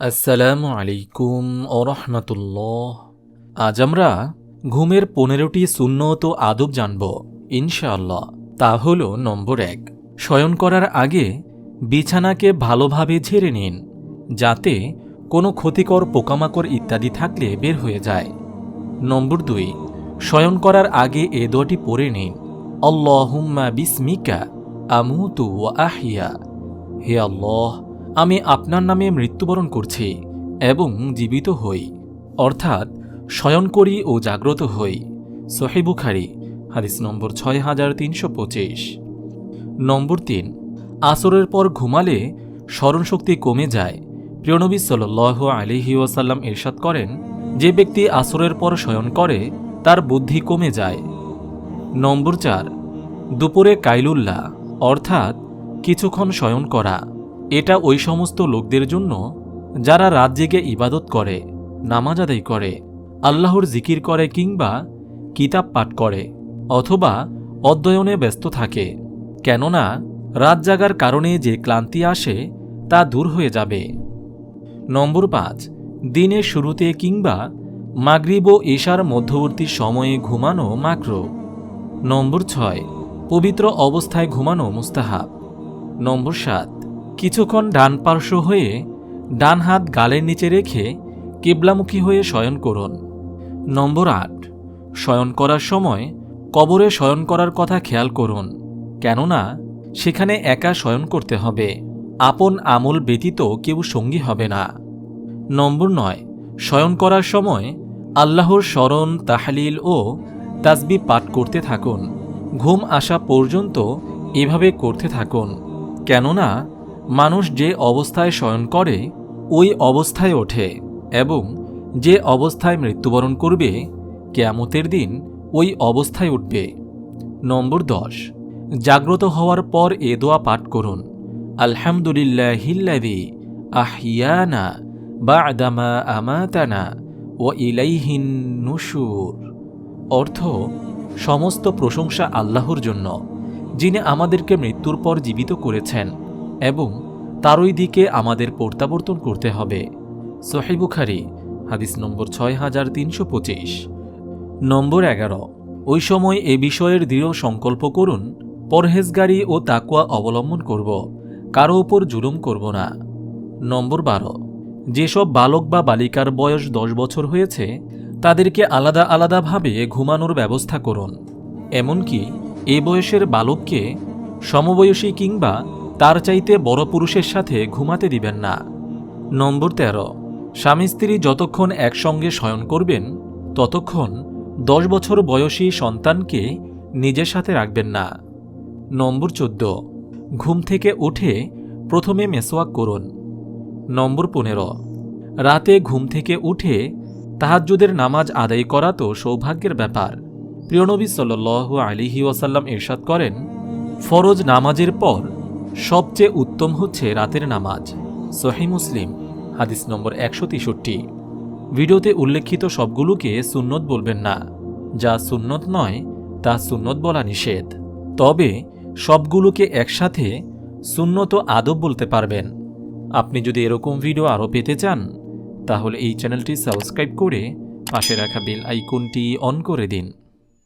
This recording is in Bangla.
আসসালামু আলাইকুম ও রহমতুল্লাহ। আজ আমরা ঘুমের পনেরোটি সুন্নত আদব জানব, ইনশাআল্লাহ। তা হল নম্বর এক, শয়ন করার আগে বিছানাকে ভালোভাবে ঝেড়ে নিন, যাতে কোনো ক্ষতিকর পোকামাকড় ইত্যাদি থাকলে বের হয়ে যায়। নম্বর দুই, শয়ন করার আগে এ দোয়াটি পড়ে নিন, আল্লাহুম্মা বিসমিকা, আমুতু ওয়া আহিয়া। হে আল্লাহ আমি আপনার নামে মৃত্যুবরণ করছি এবং জীবিত হই। অর্থাৎ শয়ন করি ও জাগ্রত হই। সোহেবুখারি হাদিস নম্বর ছয় হাজার তিনশো পঁচিশ। নম্বর তিন, আসরের পর ঘুমালে স্মরণশক্তি কমে যায়। প্রিয়নবী সাল আলিহি ওয়াসাল্লাম এরশাদ করেন, যে ব্যক্তি আসরের পর শয়ন করে, তার বুদ্ধি কমে যায়। নম্বর চার, দুপুরে কাইলুল্লাহ, অর্থাৎ কিছুক্ষণ শয়ন করা। এটা ওই সমস্ত লোকদের জন্য যারা রাত জেগে ইবাদত করে, নামাজ আদায় করে, আল্লাহর জিকির করে কিংবা কিতাব পাঠ করে, অথবা অধ্যয়নে ব্যস্ত থাকে, কেননা রাত জাগার কারণে যে ক্লান্তি আসে তা দূর হয়ে যাবে। নম্বর পাঁচ, দিনের শুরুতে কিংবা মাগরিব ও এশার মধ্যবর্তী সময়ে ঘুমানো মাকর। নম্বর ছয়, পবিত্র অবস্থায় ঘুমানো মুস্তাহাব। নম্বর সাত কিছুক্ষণ ডান পার্শ্ব হয়ে ডান হাত গালের নিচে রেখে কেবলামুখী হয়ে শয়ন করুন। নম্বর আট, শয়ন করার সময় কবরে শয়ন করার কথা খেয়াল করুন, কেননা সেখানে একা শয়ন করতে হবে। আপন আমল ব্যতীত কেউ সঙ্গী হবে না। নম্বর নয়, শয়ন করার সময় আল্লাহর স্মরণ, তাহলিল ও তাজবি পাঠ করতে থাকুন। ঘুম আসা পর্যন্ত এভাবে করতে থাকুন, কেননা মানুষ যে অবস্থায় শয়ন করে, ওই অবস্থায় ওঠে এবং যে অবস্থায় মৃত্যুবরণ করবে, কেয়ামতের দিন ওই অবস্থায় উঠবে। নম্বর দশ। জাগ্রত হওয়ার পর এ দোয়া পাঠ করুন। আলহামদুলিল্লাহিল্লাদি আহিয়ানা বা আদামা আমাতানা ও ইলাইহিন নুসুর অর্থ, সমস্ত প্রশংসা আল্লাহর জন্য, যিনি আমাদেরকে মৃত্যুর পর জীবিত করেছেন। এবং তারই দিকে আমাদের প্রত্যাবর্তন করতে হবে। সোহেবুখারি হাদিস নম্বর ছয় হাজার তিনশো পঁচিশ। নম্বর এগারো, ওই সময় এ বিষয়ের দৃঢ় সংকল্প করুন, পরহেজগারি ও তাকুয়া অবলম্বন করব, কারও ওপর জুলুম করব না। নম্বর বারো, যেসব বালক বা বালিকার বয়স দশ বছর হয়েছে, তাদেরকে আলাদা আলাদাভাবে ঘুমানোর ব্যবস্থা করুন। এমনকি এ বয়সের বালককে সমবয়সী কিংবা তার চাইতে বড় পুরুষের সাথে ঘুমাতে দিবেন না। নম্বর তেরো, স্বামী স্ত্রী যতক্ষণ একসঙ্গে শয়ন করবেন, ততক্ষণ দশ বছর বয়সী সন্তানকে নিজের সাথে রাখবেন না। নম্বর চোদ্দ, ঘুম থেকে উঠে প্রথমে মেসোয়াক করুন। নম্বর পনেরো, রাতে ঘুম থেকে উঠে তাহাজ্জুদের নামাজ আদায় করা তো সৌভাগ্যের ব্যাপার। প্রিয়নবী সাল আলিহি ওয়াসাল্লাম ইরশাদ করেন, ফরজ নামাজের পর সবচেয়ে উত্তম হচ্ছে রাতের নামাজ। সহি মুসলিম, হাদিস নম্বর একশো তেষট্টি। ভিডিওতে উল্লেখিত সবগুলোকে সুন্নত বলবেন না, যা সুন্নত নয়, তা সুন্নত বলা নিষেধ। তবে সবগুলোকে একসাথে সুন্নত আদব বলতে পারবেন। আপনি যদি এরকম ভিডিও আরও পেতে চান, তাহলে এই চ্যানেলটি সাবস্ক্রাইব করে পাশে রাখা বেল আইকনটি অন করে দিন।